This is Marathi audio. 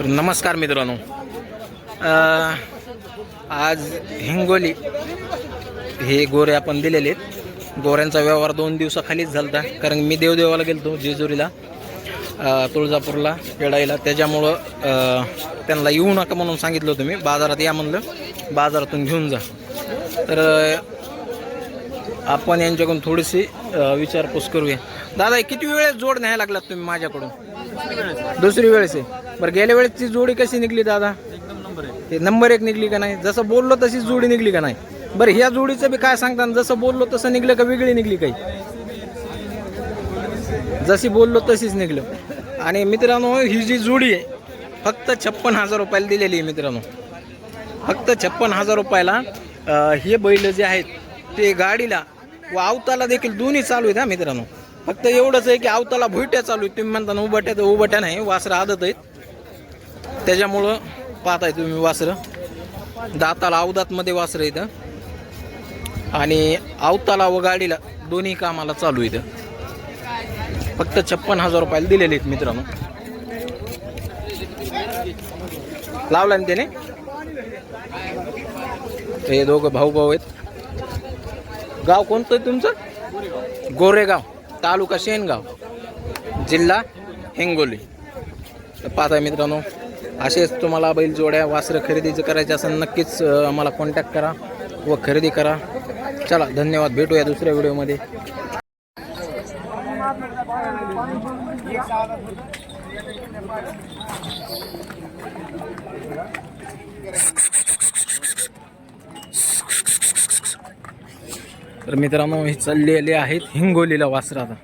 तर नमस्कार मित्रांनो. आज हिंगोली हे गोरे आपण दिलेले आहेत. गोऱ्यांचा व्यवहार दोन दिवसाखालीच झाला होता कारण मी देवदेवाला गेलो जेजुरीला तुळजापूरला पेडायला त्याच्यामुळं त्यांना येऊ नका म्हणून सांगितलं होतं मी. बाजारात या म्हणलं. बाजारातून घेऊन जा. तर आपण यांच्याकडून थोडीशी विचारपूस करूया. दादा किती वेळेस जोड न्यायला लागलात तुम्ही माझ्याकडून? दुसरी वेळेस आहे. बरं गेल्या वेळेसची जोडी कशी निघली दादा? हे नंबर एक निघली का नाही? जसं बोललो तशीच जोडी निघली का नाही? बरं ह्या जोडीचं बी काय सांगता जसं बोललो तसं निघलं का वेगळी निघली काही? जशी बोललो तशीच निघलं. आणि मित्रांनो ही जी जोडी आहे फक्त छप्पन हजार रुपयाला दिलेली आहे मित्रांनो. फक्त छप्पन हजार रुपयाला हे बैल जे आहेत ते गाडीला व आवताला देखील दोन्ही चालू आहेत हा मित्रांनो. फक्त एवढंच आहे की आवताला भुईट्या चालू आहेत. तुम्ही म्हणता उभट्या तर उभट्या नाही वासरं आदत आहेत. त्याच्यामुळं पाहताय तुम्ही वासरं. दाताला अवदातमध्ये वासरं इथं. आणि अवताला व गाडीला दोन्ही कामाला चालू इथं. फक्त छप्पन हजार रुपयाला दिलेले आहेत मित्रांनो. लावला ना त्याने? हे दोघं भाऊ भाऊ आहेत. गाव कोणतं आहे तुमचं? गोरेगाव तालुका शेनगाव जिल्हा हिंगोली. तर पाहताय मित्रांनो. असेच तुम्हाला बैल जोड्या वासरं खरेदीचं करायचं असेल नक्कीच मला कॉन्टॅक्ट करा व खरेदी करा. चला धन्यवाद. भेटूया दुसऱ्या व्हिडिओमध्ये. तर मित्रांनो हे चाललेले आहेत हिंगोलीला वासरा आता.